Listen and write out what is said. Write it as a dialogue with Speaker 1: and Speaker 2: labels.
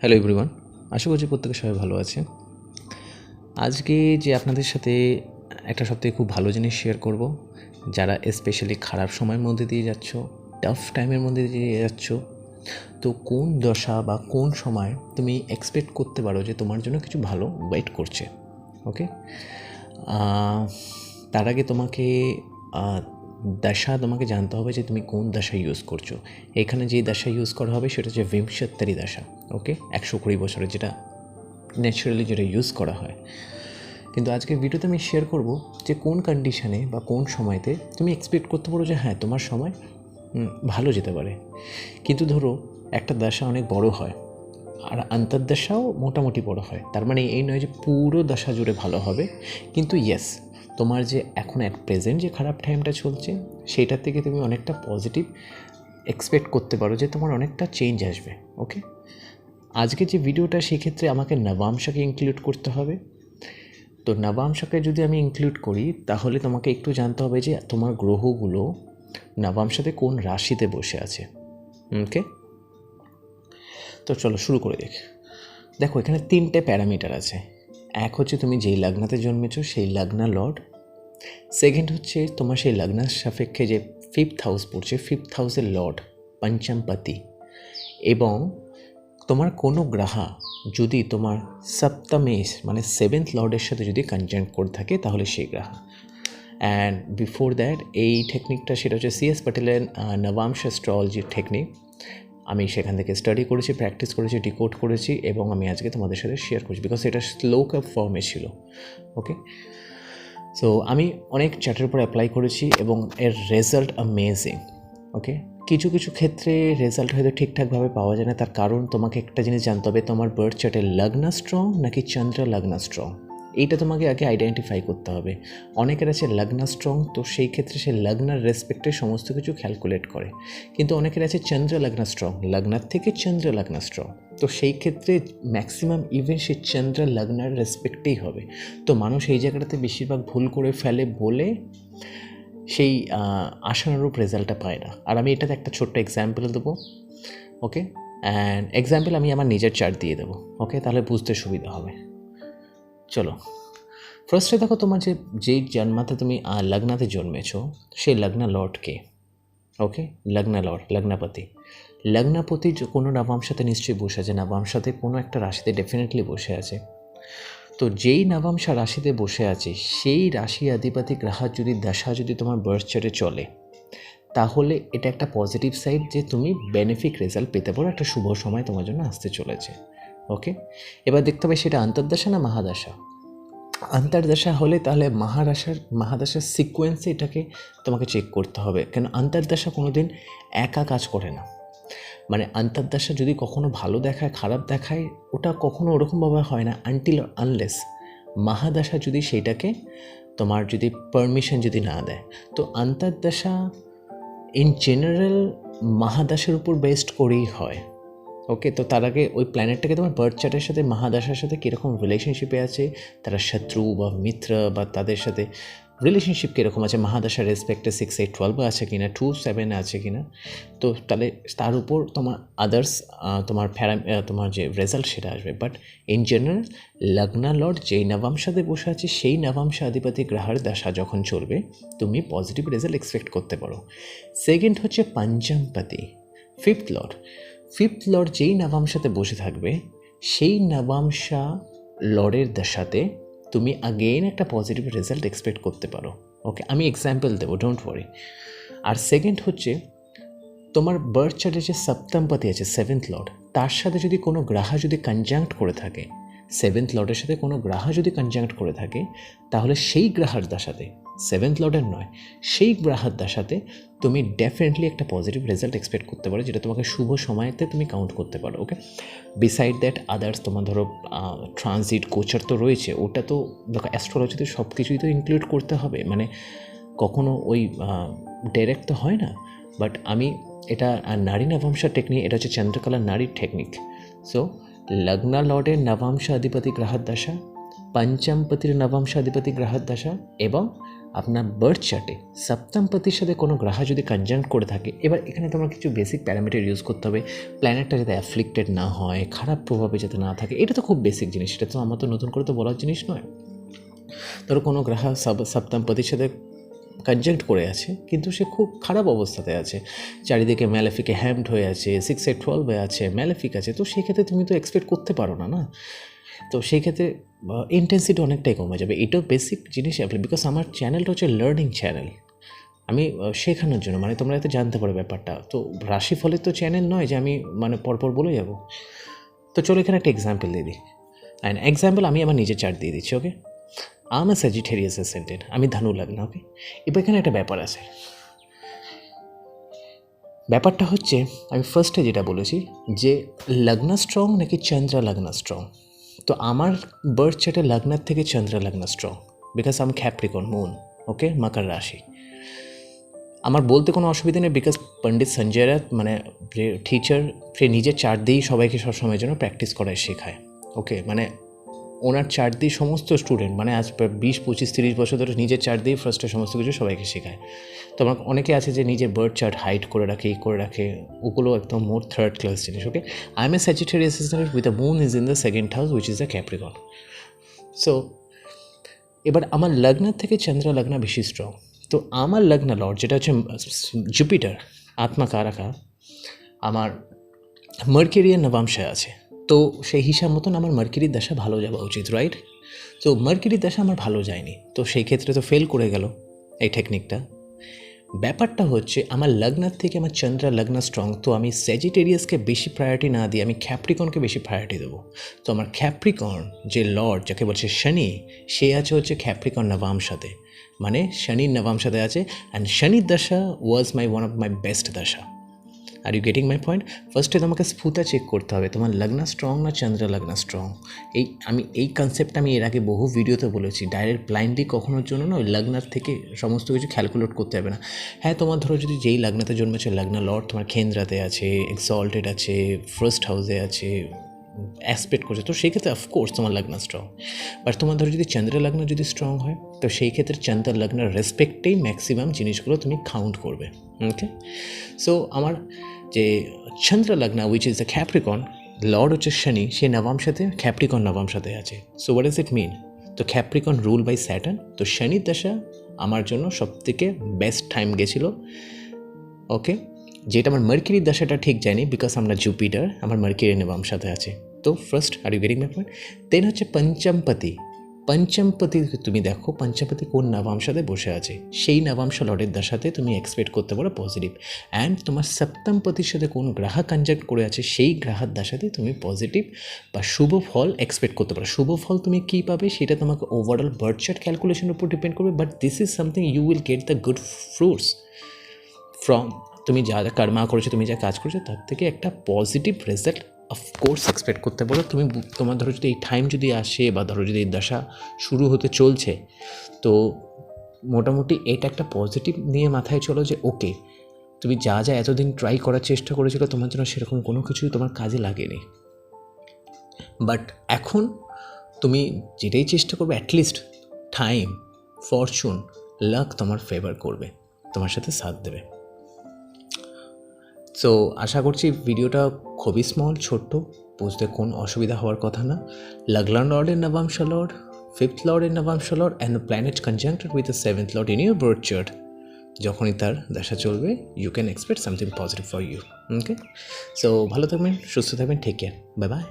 Speaker 1: Hello everyone আশা করছি প্রত্যেকে সবাই ভালো আছে। আজকে যে আপনাদের সাথে একটা সবথেকে খুব ভালো জিনিস শেয়ার করব, যারা স্পেশালি খারাপ সময়ের মধ্যে দিয়ে যাচ্ছ টাফ টাইমের মধ্যে দিয়ে যাচ্ছ, তো কোন দশা বা কোন সময় তুমি এক্সপেক্ট করতে পারো যে তোমার জন্য কিছু ভালো ওয়েট করছে? ওকে তার আগে তোমাকে দশা তোমাকে জানতে হবে যে তুমি কোন দশা ইউজ করছ। এখানে যে দশা ইউজ করা হবে সেটা হচ্ছে বিংশত্তরি দশা ওকে একশো কুড়ি বছরের যেটা ন্যাচারালি যেটা ইউজ করা হয়। কিন্তু আজকের ভিডিওতে আমি শেয়ার করব যে কোন কন্ডিশনে বা কোন সময়তে তুমি এক্সপেক্ট করতে পারো যে হ্যাঁ তোমার সময় ভালো যেতে পারে। কিন্তু ধরো একটা দশা অনেক বড় হয়, আর আন্তর্দশাও মোটামুটি বড় হয়। তার মানে এই নয় যে পুরো দশা জুড়ে ভালো হবে, কিন্তু ইয়েস তোমার যে এখন এক প্রেজেন্ট যে খারাপ টাইমটা চলছে সেইটার থেকে তুমি অনেকটা পজিটিভ এক্সপেক্ট করতে পারো যে তোমার অনেকটা চেঞ্জ আসবে ওকে আজকে যে ভিডিওটা সেক্ষেত্রে আমাকে নবাংশকে ইনক্লুড করতে হবে। তো নবাংশকে যদি আমি ইনক্লুড করি, তাহলে তোমাকে একটু জানতে হবে যে তোমার গ্রহগুলো নবাংশতে কোন রাশিতে বসে আছে ওকে তো চলো শুরু করে দেখ। দেখো, এখানে তিনটে প্যারামিটার আছে। এক হচ্ছে তুমি যেই লগ্নাতে জন্মেছো, সেই লগ্না লর্ড। সেকেন্ড হচ্ছে তোমার সেই লগ্নার সাপেক্ষে যে ফিফথ হাউস পড়ছে ফিফথ হাউসের লর্ড, পঞ্চমপতি। এবং তোমার কোনো গ্রাহা যদি তোমার সপ্তমেশ মানে সেভেন্থ লর্ডের সাথে যদি কনজাঙ্ক করে থাকে, তাহলে সেই গ্রাহা। অ্যান্ড বিফোর দ্যাট এই টেকনিকটা সেটা হচ্ছে সি সিএস প্যাটেলের নবাংশ অ্যাস্ট্রোলজির টেকনিক সেখান থেকে স্টাডি করেছি প্র্যাকটিস করেছি ডিকোড করেছি এবং আমি আজকে তোমাদের সাথে শেয়ার করছি বিকজ এটা স্লো কাপ ফর্মে ছিল ওকে সো আমি অনেক চ্যাটের উপর অ্যাপ্লাই করেছি এবং এর রেজাল্ট অ্যামেজিং ওকে কিছু কিছু ক্ষেত্রে রেজাল্ট হয়তো ঠিকঠাকভাবে পাওয়া যায় না, তার কারণ তোমাকে একটা জিনিস জানতে হবে, তোমার বার্থ চার্টের লগ্না স্ট্রং নাকি চন্দ্র লগ্না স্ট্রং এইটা তোমাকে আগে আইডেন্টিফাই করতে হবে। অনেকের আছে লগ্না স্ট্রং তো সেই ক্ষেত্রে সে লগ্নার রেসপেক্টে সমস্ত কিছু ক্যালকুলেট করে। কিন্তু অনেকের আছে চন্দ্র লগ্না স্ট্রং লগ্নার থেকে চন্দ্র লগ্না স্ট্রং তো সেই ক্ষেত্রে ম্যাক্সিমাম ইভেন সে চন্দ্র লগ্নার রেসপেক্টেই হবে। তো মানুষ এই জায়গাটাতে বেশিরভাগ ভুল করে ফেলে বলে সেই আশানুরূপ রেজাল্টটা পায় না। আর আমি এটাতে একটা ছোট্ট এক্সাম্পল দেবো ওকে অ্যান্ড এক্সাম্পল আমি আমার নিজের চার্ট দিয়ে দেবো ওকে তাহলে বুঝতে সুবিধা হবে। চলো। ফার্স্টে দেখো তোমার যে যেই জন্মাতে তুমি লগ্নাতে জন্মেছো সেই লগ্না লর্ডকে ওকে লগ্না লর্ড, লগ্নাপতি। লগ্নাপতি কোনো নবাংশাতে নিশ্চয়ই বসে আছে। নবাংশাতে কোনো একটা রাশিতে ডেফিনেটলি বসে আছে। তো যেই নবাংশা রাশিতে বসে আছে, সেই রাশি আধিপতি গ্রাহার যদি, দশা যদি তোমার বার্থ চার্টে চলে, তাহলে এটা একটা পজিটিভ সাইড যে তুমি বেনিফিক রেজাল্ট পেতে পারো। একটা শুভ সময় তোমার জন্য আসতে চলেছে। ওকে এবার দেখতে হবে সেটা অন্তর্দশা না মহাদশা? অন্তর্দশা হলে তাহলে মহারাশার, মহাদশার সিকোয়েন্সে এটাকে তোমাকে চেক করতে হবে। কেন অন্তর্দশা কোনো দিন একা কাজ করে না। মানে অন্তর্দশা যদি কখনো ভালো দেখায়, খারাপ দেখায়, ওটা কখনো ওরকমভাবে হয় না আনটিল আনলেস মহাদশা যদি সেইটাকে তোমার যদি পারমিশন যদি না দেয়। তো অন্তর্দশা ইন জেনারেল মহাদশার উপর বেস্ট করেই হয়। ওকে তো তার আগে ওই প্ল্যানেটটাকে তোমার বার্থ চার্টের সাথে, মহাদশার সাথে কীরকম রিলেশনশিপে আছে? তারা শত্রু বা মিত্র বা তাদের সাথে রিলেশনশিপ কীরকম আছে? মহাদশার রেসপেক্টে সিক্স এইট টুয়েলভে আছে কি না টু সেভেনে আছে কি না তো তাহলে তার উপর তোমার আদার্স তোমার ফ্যারা তোমার যে রেজাল্ট সেটা আসবে। বাট ইন জেনারেল লগ্না লর্ড যেই নবাংশাতে বসে আছে, সেই নবাংশা আধিপতি গ্রহের দশা যখন চলবে, তুমি পজিটিভ রেজাল্ট এক্সপেক্ট করতে পারো। সেকেন্ড হচ্ছে পঞ্চমপতি ফিফথ লর্ড ফিফথ লর্ড যেই নবাংশাতে বসে থাকবে, সেই নবাংশা লর্ডের দশাতে তুমি আগেইন একটা পজিটিভ রেজাল্ট এক্সপেক্ট করতে পারো। ওকে আমি এক্সাম্পল দেবো ডোন্ট ওয়ারি আর সেকেন্ড হচ্ছে, তোমার বার্থ চার্টে যে সপ্তমপতি আছে সেভেন্থ লর্ড তার সাথে যদি কোনো গ্রাহা যদি কনজাঙ্ক্ট করে থাকে সেভেন্থ লর্ডের সাথে কোনো গ্রাহা যদি কনজাঙ্ক্ট করে থাকে, তাহলে সেই গ্রাহার দশাতে সেভেন্থ লর্ডের নয়, সেই গ্রাহার দশাতে তুমি ডেফিনেটলি একটা পজিটিভ রেজাল্ট এক্সপেক্ট করতে পারো, যেটা তোমাকে শুভ সময়তে তুমি কাউন্ট করতে পারো ওকে বিসাইড দ্যাট আদার্স তোমার ধরো ট্রানজিট কোচার তো রয়েছে, ওটা তো দেখো অ্যাস্ট্রোলজিতে সব কিছুই তো ইনক্লুড করতে হবে মানে কখনো ওই ডাইরেক্ট তো হয় না বাট আমি এটা নারী নবাংশা টেকনিক এটা হচ্ছে চন্দ্রকলা নারীর টেকনিক সো লগ্না লর্ডের নবাংশ অধিপতি গ্রাহার দশা পঞ্চমপতির নবাংশ অধিপতি গ্রাহার দশা এবং আপনার বার্থ চার্টে সপ্তমপতির সাথে কোনো গ্রাহ যদি কনজাঙ্ক্ট করে থাকে, এবার এখানে তোমার কিছু বেসিক প্যারামিটার ইউজ করতে হবে। প্ল্যানেটটা যাতে অ্যাফ্লিক্টেড না হয়, খারাপ প্রভাবে যাতে না থাকে, এটা তো খুব বেসিক জিনিস, এটা তো আমার তো নতুন করে তো বলার জিনিস নয়। ধরো কোনো গ্রাহ সপ্তমপতির সাথে কনজাক্ট করে আছে, কিন্তু সে খুব খারাপ অবস্থাতে আছে। চারিদিকে ম্যালেফিকে হ্যামড হয়ে আছে সিক্স এইট টুয়েলভ হয়ে আছে ম্যালেফিক আছে, তো সেক্ষেত্রে তুমি তো এক্সপেক্ট করতে পারো না না? তো সেই ক্ষেত্রে ইন্টেন্সিটি অনেকটাই কমে যাবে। এটাও বেসিক জিনিস বিকজ আমার চ্যানেলটা হচ্ছে লার্নিং চ্যানেল আমি শেখানোর জন্য মানে তোমরা যাতে জানতে পারো ব্যাপারটা। তো রাশিফলের তো চ্যানেল নয় যে আমি মানে পরপর বলে যাব। তো চলো এখানে একটা এক্সাম্পল দিয়ে দিই। অ্যান্ড এক্সাম্পল আমি আমার নিজের চার্ট দিয়ে দিচ্ছি ওকে আমার স্যাজিটেরিয়াস অ্যাসেন্টেন্ট আমি ধানু লগ্ন ওকে এবার এখানে একটা ব্যাপার আছে। ব্যাপারটা হচ্ছে, আমি ফার্স্টে যেটা বলেছি, যে লগ্ন স্ট্রং নাকি চন্দ্র লগ্ন স্ট্রং তো আমার বার্থ চার্টে লগ্নার থেকে চন্দ্র লগ্ন strong because um Capricorn moon okay মকর রাশি আমার বলতে কোনো অসুবিধা নেই বিকজ পণ্ডিত সঞ্জয় রাত মানে টিচার সে নিজের চার্ট দিয়েই সবাইকে সবসময়ের জন্য প্র্যাকটিস করায়, শেখায় ওকে মানে ওনার চার্ট দিয়ে সমস্ত স্টুডেন্ট মানে আজ বিশ, পঁচিশ, তিরিশ বছর ধরে নিজের চার দিয়ে ফার্স্টে সমস্ত কিছু সবাইকে শেখায়। তো আমার অনেকে আছে যে নিজের বার্ড চার্ট হাইট করে রাখে এই করে রাখে, ওগুলো একদম মোর থার্ড ক্লাস জিনিস okay I am a Sagittarius with the moon is in the second house which is the Capricorn so এবার আমার লগ্নের থেকে চন্দ্র লগ্ন বেশি স্ট্রং তো আমার লগ্ন লর্ড, যেটা হচ্ছে জুপিটার আত্মা কারাকা আমার মার্কেরিয়ার নবাংশে আছে। তো সেই হিসাব মতন আমার মার্কিরির দশা ভালো যাওয়া উচিত রাইট তো মার্কিরির দশা আমার ভালো যায়নি, তো সেই ক্ষেত্রে তো ফেল করে গেল এই টেকনিকটা ব্যাপারটা হচ্ছে আমার লগ্নার থেকে আমার চন্দ্র লগ্ন স্ট্রং তো আমি স্যাজিটেরিয়াসকে বেশি প্রায়োরিটি না দিয়ে আমি খ্যাপ্রিকনকে বেশি প্রায়োরিটি দেবো। তো আমার খ্যাপ্রিকন যে লর্ড যাকে বলছে শনি, সে আছে হচ্ছে খ্যাপ্রিকন সাথে। মানে শনির নবাম সাথে আছে অ্যান্ড শনির দশা was my one of my best দশা। Are you getting my point ফার্স্টে তোমাকে স্ফুতা চেক করতে হবে। তোমার লগ্ন স্ট্রং না চন্দ্র লগ্ন স্ট্রং এই, আমি, এই কনসেপ্টটা আমি এর আগে বহু ভিডিওতে বলেছি। ডাইরেক্ট ব্লাইন্ডলি কখনোর জন্য না ওই লগ্নার থেকে সমস্ত কিছু ক্যালকুলেট করতে হবে না। হ্যাঁ তোমার ধরো যদি যেই লগ্নাতে জন্মেছে, লগ্ন লর্ড তোমার কেন্দ্রাতে আছে এক্সল্টেড আছে ফার্স্ট হাউসে আছে অ্যাসপেক্ট করছে, তো সেই ক্ষেত্রে অফকোর্স তোমার লগ্ন স্ট্রং বাট তোমার ধরো যদি চন্দ্র লগ্ন যদি স্ট্রং হয়, তো সেই ক্ষেত্রে চন্দ্র লগ্নের রেসপেক্টেই ম্যাক্সিমাম জিনিসগুলো তুমি কাউন্ট করবে। ওকে সো আমার যে চন্দ্র লগ্ন which is the Capricorn lord হচ্ছে শনি, সে নবাংশাতে খ্যাপ্রিকন নবাংশাতে আছে। So what is it mean তো খ্যাপ্রিকন রুল বাই স্যাটার্ন তো শনির দশা আমার জন্য সবথেকে বেস্ট টাইম গেছিল। ওকে যেটা আমার মার্কিরির দশাটা ঠিক যায়নি বিকজ আমরা জুপিটার আমার মার্কিরি নেবাম সাথে আছে। তো first are you getting my point then হচ্ছে পঞ্চমপতি পঞ্চমপতি তুমি দেখো, পঞ্চমপতি কোন নবাংশাতে বসে আছে? সেই নবাংশ লর্ডের দশাতে তুমি এক্সপেক্ট করতে পারো পজিটিভ অ্যান্ড তোমার সপ্তমপতির সাথে কোন গ্রাহ কনজাক্ট করে আছে, সেই গ্রাহার দশাতে তুমি পজিটিভ বা শুভ ফল এক্সপেক্ট করতে পারো। শুভ ফল তুমি কী পাবে সেটা তোমাকে ওভারঅল বার্থ চার্ট ক্যালকুলেশনের উপর ডিপেন্ড করবে but this is something you will get the good fruits from তুমি যা যা কর্মা করেছ, তুমি যা কাজ করেছ, তার থেকে একটা পজিটিভ রেজাল্ট অফকোর্স এক্সপেক্ট করতে পারো। তুমি তোমার ধরো যদি এই টাইম যদি আসে বা ধরো যদি এই দশা শুরু হতে চলছে, তো মোটামুটি এটা একটা পজিটিভ নিয়ে মাথায় চলো যে ওকে তুমি যা যা এতদিন ট্রাই করার চেষ্টা করেছিল, তোমার জন্য সেরকম কোনো কিছুই তোমার কাজে লাগেনি। বাট এখন তুমি যেটাই চেষ্টা করবে at least time fortune luck তোমার ফেভার করবে, তোমার সাথে সাথ দেবে। সো আশা করছি ভিডিওটা খুবই স্মল ছোট্ট, বুঝতে কোন অসুবিধা হওয়ার কথা না। লাগলান লর্ডের নবাংশ লর্ড ফিফথ লর্ডের নবাংশ lord and planet conjuncted with the seventh lord in your chart যখনই তার দেশা চলবে you can expect something positive for you okay so ভালো থাকবেন, সুস্থ থাকবেন ঠিক কেয়ার বাই বাই